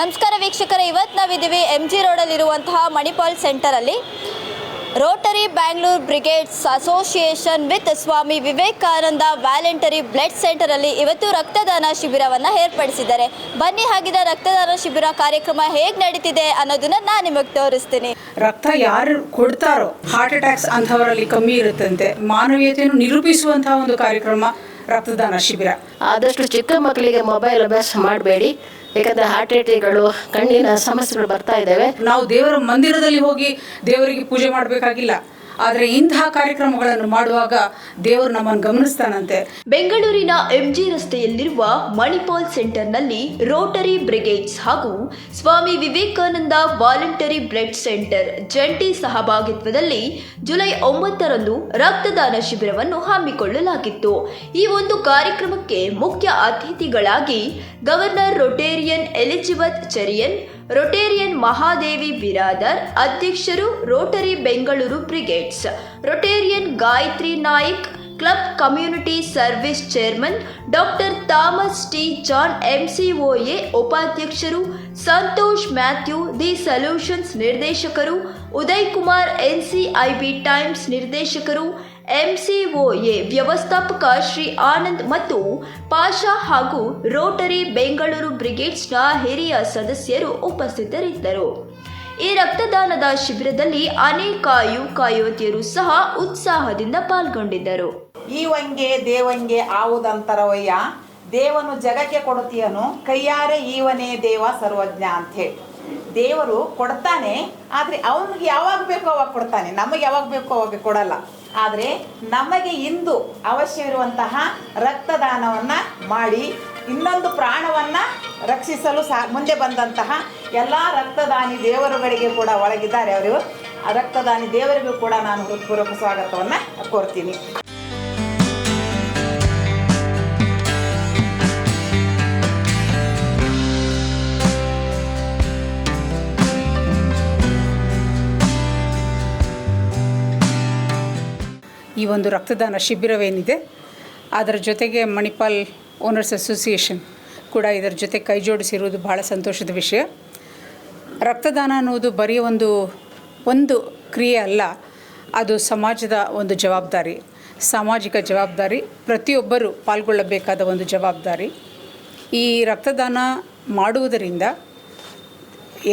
ನಮಸ್ಕಾರ ವೀಕ್ಷಕರೇ ಇವತ್ತು ನಾವಿದ್ದೀವಿ ಎಂ ಜಿ ರೋಡಲ್ಲಿರುವಂತಹ Manipal ಸೆಂಟರಲ್ಲಿ rotary Bangalore brigades association with Swami Vivekananda voluntary blood ಸೆಂಟರಲ್ಲಿ ಇವತ್ತು ರಕ್ತದಾನ ಶಿಬಿರವನ್ನು ಏರ್ಪಡಿಸಿದ್ದಾರೆ. ಬನ್ನಿ ಹಾಗಿದ ರಕ್ತದಾನ ಶಿಬಿರ ಕಾರ್ಯಕ್ರಮ ಹೇಗೆ ನಡೀತಿದೆ ಅನ್ನೋದನ್ನ ನಾನು ನಿಮಗೆ ತೋರಿಸ್ತೀನಿ. ರಕ್ತ ಯಾರು ಕೊಡ್ತಾರೋ ಹಾರ್ಟ್ ಅಟ್ಯಾಕ್ಸ್ ಅಂಥವರಲ್ಲಿ ಕಮ್ಮಿ ಇರುತ್ತಂತೆ. ಮಾನವೀಯತೆಯನ್ನು ನಿರೂಪಿಸುವಂತಹ ಒಂದು ಕಾರ್ಯಕ್ರಮ ರಕ್ತದಾನ ಶಿಬಿರ. ಆದಷ್ಟು ಚಿಕ್ಕ ಮಕ್ಕಳಿಗೆ ಮೊಬೈಲ್ ಅಭ್ಯಾಸ ಮಾಡಬೇಡಿ. ಯಾಕಂದ್ರೆ ಹಾರ್ಟ್ ಅಟ್ಯಾಕ್ಗಳು ಕಣ್ಣಿನ ಸಮಸ್ಯೆಗಳು ಬರ್ತಾ ಇದ್ದಾವೆ. ನಾವು ದೇವರ ಮಂದಿರದಲ್ಲಿ ಹೋಗಿ ದೇವರಿಗೆ ಪೂಜೆ ಮಾಡಬೇಕಾಗಿಲ್ಲ. ಆದರೆ ಇಂತಹ ಕಾರ್ಯಕ್ರಮಗಳನ್ನು ಮಾಡುವಾಗ ದೇವರು ನಮ್ಮನ್ನು ಗಮನಿಸ್ತಾನಂತೆ. ಬೆಂಗಳೂರಿನ ಎಂಜಿ ರಸ್ತೆಯಲ್ಲಿರುವ ಮಣಿಪಾಲ್ ಸೆಂಟರ್ನಲ್ಲಿ ರೋಟರಿ ಬ್ರಿಗೇಡ್ಸ್ ಹಾಗೂ Swami Vivekananda voluntary blood center ಜಂಟಿ ಸಹಭಾಗಿತ್ವದಲ್ಲಿ ಜುಲೈ ಒಂಬತ್ತರಂದು ರಕ್ತದಾನ ಶಿಬಿರವನ್ನು ಹಮ್ಮಿಕೊಳ್ಳಲಾಗಿತ್ತು. ಈ ಒಂದು ಕಾರ್ಯಕ್ರಮಕ್ಕೆ ಮುಖ್ಯ ಅತಿಥಿಗಳಾಗಿ governor rotarian Elizabeth Cherian rotarian Mahadevi Biradar, ಅಧ್ಯಕ್ಷರು rotary Bengaluru brigades. Rotarian Gayatri Naik, club community service chairman doctor Thomas T. John, MCOA ಉಪಾಧ್ಯಕ್ಷರು ಸಂತೋಷ್ ಮ್ಯಾಥ್ಯೂ, ದಿ ಸೊಲ್ಯೂಷನ್ಸ್ ನಿರ್ದೇಶಕರು ಉದಯ್ ಕುಮಾರ್, ಎನ್ಸಿಐಬಿ ಟೈಮ್ಸ್ ನಿರ್ದೇಶಕರು ಎಂಸಿಒಎ ವ್ಯವಸ್ಥಾಪಕ ಶ್ರೀ ಆನಂದ್ ಮತ್ತು ಪಾಷಾ ಹಾಗೂ ರೋಟರಿ ಬೆಂಗಳೂರು ಬ್ರಿಗೇಡ್ಸ್ನ ಹಿರಿಯ ಸದಸ್ಯರು ಉಪಸ್ಥಿತರಿದ್ದರು. ಈ ರಕ್ತದಾನದ ಶಿಬಿರದಲ್ಲಿ ಅನೇಕ ಯುವಕ ಯುವತಿಯರು ಸಹ ಉತ್ಸಾಹದಿಂದ ಪಾಲ್ಗೊಂಡಿದ್ದರು. ಈವಂಗೆ, ದೇವಂಗೆ ಆವುದಂತರವಯ್ಯ. ದೇವನು ಜಗಕ್ಕೆ ಕೊಡುತ್ತೀಯನು, ಕೈಯಾರೆ ಈವನೇ ದೇವ ಸರ್ವಜ್ಞ ಅಂಥೇಳಿ ದೇವರು ಕೊಡ್ತಾನೆ, ಆದರೆ ಅವನಿಗೆ ಯಾವಾಗ ಬೇಕೋ ಅವಾಗ ಕೊಡ್ತಾನೆ. ನಮಗೆ ಯಾವಾಗ ಬೇಕೋ ಅವಾಗ ಕೊಡಲ್ಲ. ಆದರೆ ನಮಗೆ ಇಂದು ಅವಶ್ಯವಿರುವಂತಹ ರಕ್ತದಾನವನ್ನು ಮಾಡಿ, ಇನ್ನೊಂದು ಪ್ರಾಣವನ್ನು ರಕ್ಷಿಸಲು ಸಾ, ಮುಂದೆ ಬಂದಂತಹ ಎಲ್ಲ ರಕ್ತದಾನಿ ದೇವರುಗಳಿಗೆ ಕೂಡ ಒಳಗಿದ್ದಾರೆ ಅವರು. ರಕ್ತದಾನಿ ದೇವರಿಗೂ ಕೂಡ ನಾನು ಹೃತ್ಪೂರ್ವಕ ಸ್ವಾಗತವನ್ನು ಕೋರ್ತೀನಿ. ಈ ಒಂದು ರಕ್ತದಾನ ಶಿಬಿರವೇನಿದೆ, ಅದರ ಜೊತೆಗೆ ಮಣಿಪಾಲ್ ಓನರ್ಸ್ ಅಸೋಸಿಯೇಷನ್ ಕೂಡ ಇದರ ಜೊತೆ ಕೈಜೋಡಿಸಿರುವುದು ಬಹಳ ಸಂತೋಷದ ವಿಷಯ. ರಕ್ತದಾನ ಅನ್ನುವುದು ಬರೀ ಒಂದು ಒಂದು ಕ್ರಿಯೆ ಅಲ್ಲ, ಅದು ಸಮಾಜದ ಒಂದು ಜವಾಬ್ದಾರಿ. ಸಾಮಾಜಿಕ ಜವಾಬ್ದಾರಿ, ಪ್ರತಿಯೊಬ್ಬರು ಪಾಲ್ಗೊಳ್ಳಬೇಕಾದ ಒಂದು ಜವಾಬ್ದಾರಿ. ಈ ರಕ್ತದಾನ ಮಾಡುವುದರಿಂದ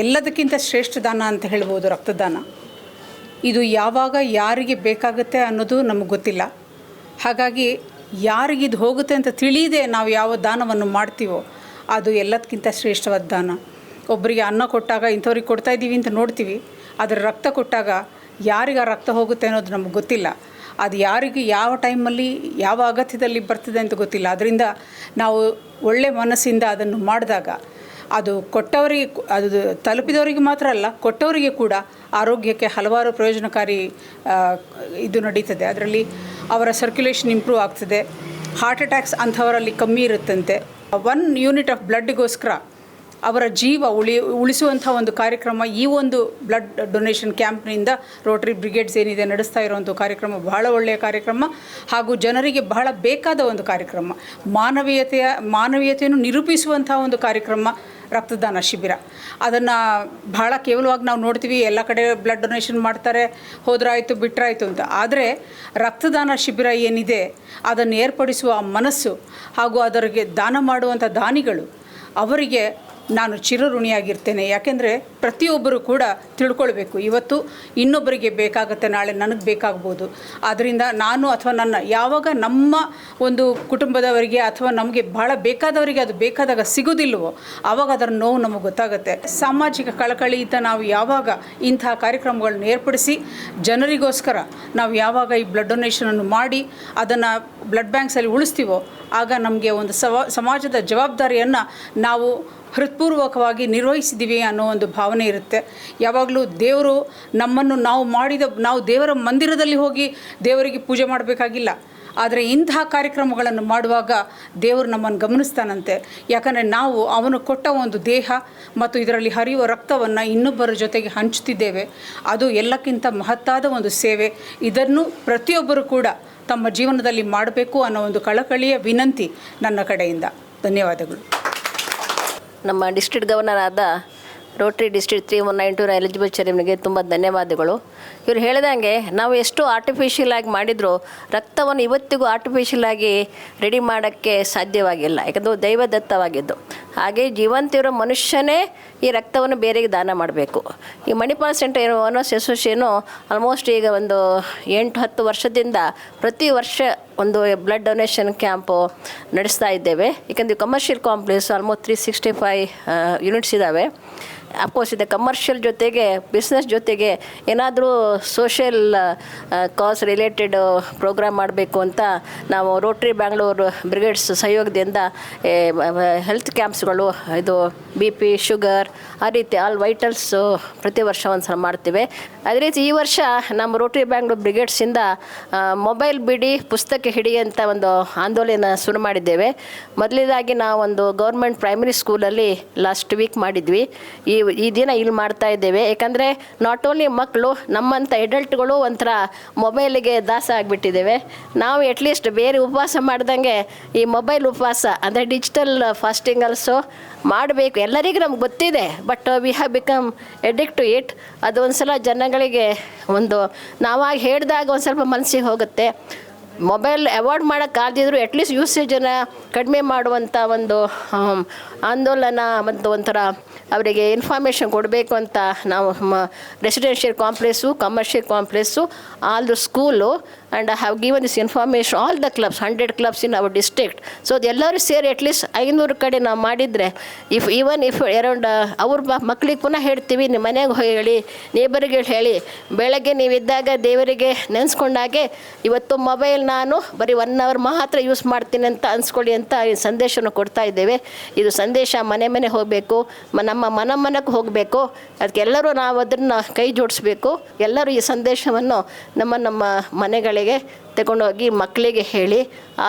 ಎಲ್ಲದಕ್ಕಿಂತ ಶ್ರೇಷ್ಠ ದಾನ ಅಂತ ಹೇಳ್ಬೋದು ರಕ್ತದಾನ. ಇದು ಯಾವಾಗ ಯಾರಿಗೆ ಬೇಕಾಗುತ್ತೆ ಅನ್ನೋದು ನಮಗೆ ಗೊತ್ತಿಲ್ಲ. ಹಾಗಾಗಿ ಯಾರಿಗೆ ಇದು ಹೋಗುತ್ತೆ ಅಂತ ತಿಳಿಯದೆ ನಾವು ಯಾವ ದಾನವನ್ನು ಮಾಡ್ತೀವೋ ಅದು ಎಲ್ಲದಕ್ಕಿಂತ ಶ್ರೇಷ್ಠವಾದ ದಾನ. ಒಬ್ಬರಿಗೆ ಅನ್ನ ಕೊಟ್ಟಾಗ ಇಂಥವ್ರಿಗೆ ಕೊಡ್ತಾ ಇದ್ದೀವಿ ಅಂತ ನೋಡ್ತೀವಿ ಅದರ ರಕ್ತ ಕೊಟ್ಟಾಗ ಯಾರಿಗೆ ಆ ರಕ್ತ ಹೋಗುತ್ತೆ ಅನ್ನೋದು ನಮಗೆ ಗೊತ್ತಿಲ್ಲ. ಅದು ಯಾರಿಗೆ ಯಾವ ಟೈಮಲ್ಲಿ, ಯಾವ ಅಗತ್ಯದಲ್ಲಿ ಬರ್ತದೆ ಅಂತ ಗೊತ್ತಿಲ್ಲ. ಅದರಿಂದ ನಾವು ಒಳ್ಳೆ ಮನಸ್ಸಿಂದ ಅದನ್ನು ಮಾಡಿದಾಗ ಅದು ಕೊಟ್ಟವರಿಗೆ ಅದು ತಲುಪಿದವರಿಗೆ ಮಾತ್ರ ಅಲ್ಲ, ಕೊಟ್ಟವರಿಗೆ ಕೂಡ ಆರೋಗ್ಯಕ್ಕೆ ಹಲವಾರು ಪ್ರಯೋಜನಕಾರಿ ಇದು ನಡೀತದೆ. ಅದರಲ್ಲಿ ಅವರ ಸರ್ಕ್ಯುಲೇಷನ್ ಇಂಪ್ರೂವ್ ಆಗ್ತದೆ. ಹಾರ್ಟ್ ಅಟ್ಯಾಕ್ಸ್ ಅಂಥವರಲ್ಲಿ ಕಮ್ಮಿ ಇರುತ್ತಂತೆ. ಒನ್ ಯೂನಿಟ್ ಆಫ್ ಬ್ಲಡ್ಗೋಸ್ಕರ ಅವರ ಜೀವ ಉಳಿ, ಉಳಿಸುವಂಥ ಒಂದು ಕಾರ್ಯಕ್ರಮ, ಈ ಒಂದು ಬ್ಲಡ್ ಡೊನೇಷನ್ ಕ್ಯಾಂಪ್ನಿಂದ ರೋಟರಿ ಬ್ರಿಗೇಡ್ಸ್ ಏನಿದೆ, ನಡೆಸ್ತಾ ಇರುವಂಥ ಕಾರ್ಯಕ್ರಮ ಬಹಳ ಒಳ್ಳೆಯ ಕಾರ್ಯಕ್ರಮ. ಹಾಗೂ ಜನರಿಗೆ ಬಹಳ ಬೇಕಾದ ಒಂದು ಕಾರ್ಯಕ್ರಮ. ಮಾನವೀಯತೆಯ, ಮಾನವೀಯತೆಯನ್ನು ನಿರೂಪಿಸುವಂಥ ಒಂದು ಕಾರ್ಯಕ್ರಮ. ರಕ್ತದಾನ ಶಿಬಿರ. ಅದನ್ನು ಬಹಳ ಕೇವಲವಾಗಿ ನಾವು ನೋಡ್ತೀವಿ, ಎಲ್ಲ ಕಡೆ ಬ್ಲಡ್ ಡೊನೇಷನ್ ಮಾಡ್ತಾರೆ, ಹೋದ್ರಾಯಿತು ಬಿಟ್ಟರಾಯಿತು ಅಂತ. ಆದರೆ ರಕ್ತದಾನ ಶಿಬಿರ ಏನಿದೆ, ಅದನ್ನು ಏರ್ಪಡಿಸುವ ಮನಸ್ಸು ಹಾಗೂ ಅದರಿಗೆ ದಾನ ಮಾಡುವಂಥ ದಾನಿಗಳು ಅವರಿಗೆ ನಾನು ಚಿರಋಣಿಯಾಗಿರ್ತೇನೆ. ಯಾಕೆಂದರೆ ಪ್ರತಿಯೊಬ್ಬರು ಕೂಡ ತಿಳ್ಕೊಳ್ಬೇಕು. ಇವತ್ತು ಇನ್ನೊಬ್ಬರಿಗೆ ಬೇಕಾಗುತ್ತೆ, ನಾಳೆ ನನಗೆ ಬೇಕಾಗ್ಬೋದು. ಆದ್ದರಿಂದ ನಾನು ಅಥವಾ ನನ್ನ, ಯಾವಾಗ ನಮ್ಮ ಒಂದು ಕುಟುಂಬದವರಿಗೆ ಅಥವಾ ನಮಗೆ ಬಹಳ ಬೇಕಾದವರಿಗೆ ಅದು ಬೇಕಾದಾಗ ಸಿಗೋದಿಲ್ವೋ ಆವಾಗ ಅದರ ನೋವು ನಮಗೆ ಗೊತ್ತಾಗುತ್ತೆ. ಸಾಮಾಜಿಕ ಕಳಕಳಿಯಿಂದ ನಾವು ಯಾವಾಗ ಇಂತಹ ಕಾರ್ಯಕ್ರಮಗಳನ್ನು ಏರ್ಪಡಿಸಿ, ಜನರಿಗೋಸ್ಕರ ನಾವು ಯಾವಾಗ ಈ ಬ್ಲಡ್ ಡೊನೇಷನನ್ನು ಮಾಡಿ, ಅದನ್ನು ಬ್ಲಡ್ ಬ್ಯಾಂಕ್ಸಲ್ಲಿ ಉಳಿಸ್ತೀವೋ, ಆಗ ನಮಗೆ ಒಂದು ಸವ, ಸಮಾಜದ ಜವಾಬ್ದಾರಿಯನ್ನು ನಾವು ಹೃತ್ಪೂರ್ವಕವಾಗಿ ನಿರ್ವಹಿಸಿದ್ದೀವಿ ಅನ್ನೋ ಒಂದು ಭಾವನೆ ಇರುತ್ತೆ. ಯಾವಾಗಲೂ ದೇವರು ನಮ್ಮನ್ನು ನಾವು ಮಾಡಿದ, ನಾವು ದೇವರ ಮಂದಿರದಲ್ಲಿ ಹೋಗಿ ದೇವರಿಗೆ ಪೂಜೆ ಮಾಡಬೇಕಾಗಿಲ್ಲ. ಆದರೆ ಇಂತಹ ಕಾರ್ಯಕ್ರಮಗಳನ್ನು ಮಾಡುವಾಗ ದೇವರು ನಮ್ಮನ್ನು ಗಮನಿಸ್ತಾನಂತೆ. ಯಾಕಂದರೆ ನಾವು ಅವನು ಕೊಟ್ಟ ಒಂದು ದೇಹ ಮತ್ತು ಇದರಲ್ಲಿ ಹರಿಯುವ ರಕ್ತವನ್ನು ಇನ್ನೊಬ್ಬರ ಜೊತೆಗೆ ಹಂಚುತ್ತಿದ್ದೇವೆ. ಅದು ಎಲ್ಲಕ್ಕಿಂತ ಮಹತ್ತಾದ ಒಂದು ಸೇವೆ. ಇದನ್ನು ಪ್ರತಿಯೊಬ್ಬರು ಕೂಡ ತಮ್ಮ ಜೀವನದಲ್ಲಿ ಮಾಡಬೇಕು ಅನ್ನೋ ಒಂದು ಕಳಕಳಿಯ ವಿನಂತಿ ನನ್ನ ಕಡೆಯಿಂದ. ಧನ್ಯವಾದಗಳು. ನಮ್ಮ ಡಿಸ್ಟ್ರಿಕ್ಟ್ ಗವರ್ನರ್ ಆದ rotary district three one nine two eligible ಚೇರ್ಮನ್ಗೆ ತುಂಬ ಧನ್ಯವಾದಗಳು. ಇವ್ರು ಹೇಳ್ದಂಗೆ ನಾವು ಎಷ್ಟು ಆರ್ಟಿಫಿಷಿಯಲ್ ಆಗಿ ಮಾಡಿದರೂ ರಕ್ತವನ್ನು ಇವತ್ತಿಗೂ ಆರ್ಟಿಫಿಷಿಯಲ್ ಆಗಿ ರೆಡಿ ಮಾಡೋಕ್ಕೆ ಸಾಧ್ಯವಾಗಿಲ್ಲ. ಯಾಕಂದ್ರೆ ದೈವದತ್ತವಾಗಿದ್ದು. ಹಾಗೆ ಜೀವಂತಿರೋ ಮನುಷ್ಯನೇ ಈ ರಕ್ತವನ್ನು ಬೇರೆಗೆ ದಾನ ಮಾಡಬೇಕು. ಈ ಮಣಿಪಾಲ್ ಸೆಂಟರ್ ಏನು ಅನ್ನೋ ಆಲ್ಮೋಸ್ಟ್ ಈಗ ಒಂದು ಎಂಟು ಹತ್ತು ವರ್ಷದಿಂದ ಪ್ರತಿ ವರ್ಷ ಒಂದು ಬ್ಲಡ್ ಡೊನೇಷನ್ ಕ್ಯಾಂಪು ನಡೆಸ್ತಾ ಇದ್ದೇವೆ. ಏಕೆಂದರೆ commercial complex almost three sixty five units ಇದ್ದಾವೆ. ಅಫ್ಕೋರ್ಸ್ ಇದೆ ಕಮರ್ಷಿಯಲ್ ಜೊತೆಗೆ ಬಿಸ್ನೆಸ್ ಜೊತೆಗೆ ಏನಾದರೂ ಸೋಷಿಯಲ್ ಕಾಸ್ ರಿಲೇಟೆಡ್ ಪ್ರೋಗ್ರಾಮ್ ಮಾಡಬೇಕು ಅಂತ ನಾವು ರೋಟ್ರಿ ಬ್ಯಾಂಗ್ಳೂರು ಬ್ರಿಗೇಡ್ಸ್ ಸಹಯೋಗದಿಂದ ಹೆಲ್ತ್ ಕ್ಯಾಂಪ್ಸ್ಗಳು ಇದು ಬಿ ಪಿ ಶುಗರ್ ಆ ರೀತಿ ಆಲ್ ವೈಟಲ್ಸು ಪ್ರತಿ ವರ್ಷ ಒಂದು ಸಲ ಮಾಡ್ತೀವಿ. ಅದೇ ರೀತಿ ಈ ವರ್ಷ ನಮ್ಮ ರೋಟ್ರಿ ಬ್ಯಾಂಗ್ಳೂರು ಬ್ರಿಗೇಡ್ಸಿಂದ ಮೊಬೈಲ್ ಬಿಡಿ, ಪುಸ್ತಕ ಹಿಡಿ ಅಂತ ಒಂದು ಆಂದೋಲನ ಶುರು ಮಾಡಿದ್ದೇವೆ. ಮೊದಲನೇದಾಗಿ ನಾವೊಂದು ಗೌರ್ಮೆಂಟ್ ಪ್ರೈಮರಿ ಸ್ಕೂಲಲ್ಲಿ ಲಾಸ್ಟ್ ವೀಕ್ ಮಾಡಿದ್ವಿ. ಈ ಈ ದಿನ ಇಲ್ಲಿ ಮಾಡ್ತಾ ಇದ್ದೇವೆ. ಯಾಕಂದರೆ ನಾಟ್ ಓನ್ಲಿ ಮಕ್ಕಳು ನಮ್ಮಂಥ ಎಡಲ್ಟ್ಗಳು ಒಂಥರ ಮೊಬೈಲಿಗೆ ದಾಸ ಆಗಿಬಿಟ್ಟಿದ್ದೇವೆ. ನಾವು ಅಟ್ಲೀಸ್ಟ್ ಬೇರೆ ಉಪವಾಸ ಮಾಡ್ದಂಗೆ ಈ ಮೊಬೈಲ್ ಉಪವಾಸ, ಅಂದರೆ ಡಿಜಿಟಲ್ ಫಾಸ್ಟಿಂಗ್ ಆಲ್ಸೋ ಮಾಡಬೇಕು. ಎಲ್ಲರಿಗೂ ನಮ್ಗೆ ಗೊತ್ತಿದೆ but we have become addict to it ಅದು ಒಂದು ಸಲ ಜನಗಳಿಗೆ ಒಂದು ನಾವಾಗಿ ಹೇಳಿದಾಗ ಒಂದು ಸ್ವಲ್ಪ ಮನಸ್ಸಿಗೆ ಹೋಗುತ್ತೆ. ಮೊಬೈಲ್ ಅವಾಯ್ಡ್ ಮಾಡೋಕ್ಕಾಗದಿದ್ರು ಅಟ್ಲೀಸ್ಟ್ ಯೂಸೇಜನ್ನು ಕಡಿಮೆ ಮಾಡುವಂಥ ಒಂದು ಆಂದೋಲನ ಮತ್ತು ಒಂಥರ ಅವರಿಗೆ ಇನ್ಫಾರ್ಮೇಷನ್ ಕೊಡಬೇಕು ಅಂತ ನಾವು residential complex commercial complex all the school and I have given this information all the clubs hundred clubs in our district so ಅದೆಲ್ಲರೂ ಸೇರಿ ಅಟ್ಲೀಸ್ಟ್ ಐನೂರು ಕಡೆ ನಾವು ಮಾಡಿದರೆ ಇಫ್ ಈವನ್ ಇಫ್ ಅರೌಂಡ್ ಅವ್ರ ಮಕ್ಳಿಗೆ ಪುನಃ ಹೇಳ್ತೀವಿ ನಿಮ್ಮ ಮನೆಗೆ ಹೋಗಿ ಹೇಳಿ ನೇಬರ್ಗೆ ಹೇಳಿ, ಬೆಳಗ್ಗೆ ನೀವಿದ್ದಾಗ ದೇವರಿಗೆ ನೆನೆಸ್ಕೊಂಡಾಗೆ, ಇವತ್ತು ಮೊಬೈಲ್ ನಾನು ಬರೀ ಒನ್ ಅವರ್ ಮಾತ್ರ ಯೂಸ್ ಮಾಡ್ತೀನಿ ಅಂತ ಅನ್ಸ್ಕೊಳ್ಳಿ ಅಂತ ಈ ಸಂದೇಶವನ್ನು ಕೊಡ್ತಾ ಇದ್ದೇವೆ. ಇದು ಸಂದೇಶ ಮನೆ ಮನೆ ಹೋಗಬೇಕು ನಮ್ಮ ಮನ ಮನಕ್ಕೆ ಹೋಗಬೇಕು. ಅದಕ್ಕೆಲ್ಲರೂ ನಾವು ಅದನ್ನು ಕೈ ಜೋಡಿಸ್ಬೇಕು. ಎಲ್ಲರೂ ಈ ಸಂದೇಶವನ್ನು ನಮ್ಮ ನಮ್ಮ ಮನೆಗಳಿಗೆ ತಗೊಂಡೋಗಿ ಮಕ್ಕಳಿಗೆ ಹೇಳಿ,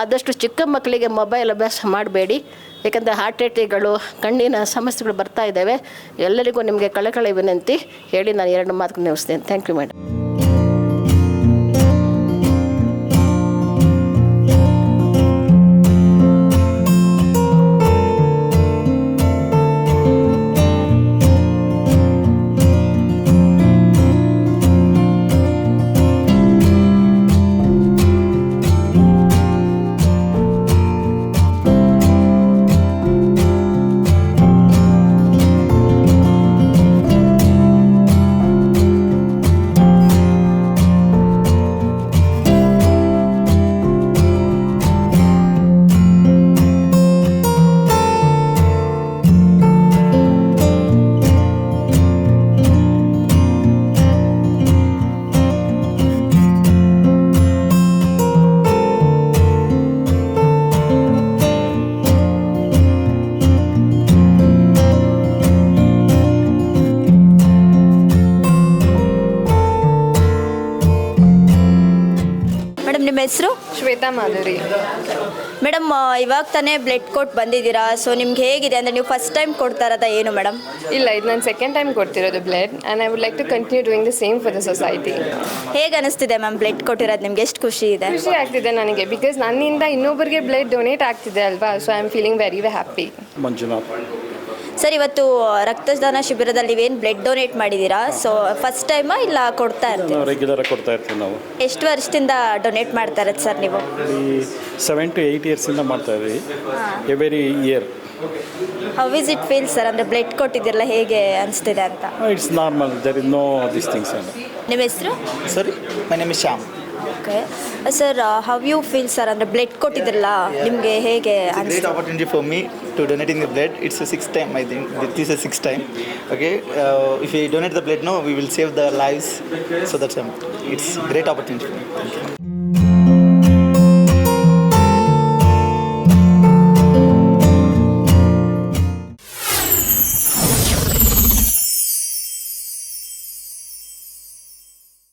ಆದಷ್ಟು ಚಿಕ್ಕ ಮಕ್ಕಳಿಗೆ ಮೊಬೈಲ್ ಅಭ್ಯಾಸ ಮಾಡಬೇಡಿ. ಯಾಕಂದರೆ ಹಾರ್ಟ್ ಅಟ್ಯಾಕ್ಗಳು ಕಣ್ಣಿನ ಸಮಸ್ಯೆಗಳು ಬರ್ತಾ ಇದ್ದಾವೆ. ಎಲ್ಲರಿಗೂ ನಿಮಗೆ ಕಳಕಳಿ ವಿನಂತಿ. ಹೇಳಿ ನಾನು ಎರಡು ಮಾತು ನಿಲ್ಲಿಸ್ತೇನೆ. ಥ್ಯಾಂಕ್ ಯು ಮೇಡಮ್ ನಿಮ್ಮ ಹೆಸರು? ಶ್ವೇತಾ ಮಾಧುರಿ. ಮೇಡಮ್ ಇವಾಗ ತಾನೇ ಬ್ಲಡ್ ಕೊಟ್ಟು ಬಂದಿದ್ದೀರಾ ಸೊ ನಿಮ್ಗೆ ಹೇಗಿದೆ? ಅಂದರೆ ನೀವು ಫಸ್ಟ್ ಟೈಮ್ ಕೊಡ್ತಾ ಇರೋದ ಏನು ಮೇಡಮ್? ಇಲ್ಲ ಇದು ನಾನು second time ಕೊಡ್ತಿರೋದು blood and I would like to continue doing the same for the society ಹೇಗೆ ಅನಿಸ್ತಿದೆ ಮ್ಯಾಮ್ ಬ್ಲಡ್ ಕೊಟ್ಟಿರೋದು ನಿಮ್ಗೆ ಎಷ್ಟು ಖುಷಿ ಇದೆ? ಖುಷಿ ಆಗ್ತಿದೆ ನನಗೆ ಬಿಕಾಸ್ ನನ್ನಿಂದ ಇನ್ನೊಬ್ಬರಿಗೆ ಬ್ಲಡ್ ಡೊನೇಟ್ ಆಗ್ತಿದೆ ಅಲ್ವಾ so I am feeling very very happy Manjunath. Sir ಇವತ್ತು ರಕ್ತದಾನ ಶಿಬಿರದಲ್ಲಿ ಏನು ಬ್ಲಡ್ ಡೊನೇಟ್ ಮಾಡಿದ್ದೀರಾ ಸೊ ಫಸ್ಟ್ ಟೈಮ್ ಇಲ್ಲ ಕೊಡ್ತಾ ಇರ್ತೀವಿ ರೆಗ್ಯುಲರ್ ರೆಗ್ಯುಲರಾಗಿ ಕೊಡ್ತಾ ಇರ್ತೀವಿ ನಾವು. ಎಷ್ಟು ವರ್ಷದಿಂದ ಡೊನೇಟ್ ಮಾಡ್ತಾ ಇರೋದು ಸರ್ ನೀವು? ಈ ಸೆವೆನ್ ಟು ಏಯ್ಟ್ ಇಯರ್ಸಿಂದ ಮಾಡ್ತಾ ಇದ್ದೀವಿ. Every year how is it feel sir ಅಂದರೆ ಬ್ಲಡ್ ಕೊಟ್ಟಿದ್ದೀರಲ್ಲ ಹೇಗೆ ಅನಿಸ್ತಿದೆ ಅಂತ? It's normal there is no this things ನಿಮ್ಮ ಹೆಸರು? ಸರಿ my name is Sham. Okay. Sir how you feel sir ಅಂದರೆ ಬ್ಲಡ್ ಕೊಟ್ಟಿದ್ರಲ್ಲ ನಿಮಗೆ ಹೇಗೆ great opportunity for me to donate in the blood it's six time I think that is six time okay if you donate the blood no will save the lives so that's it's great opportunity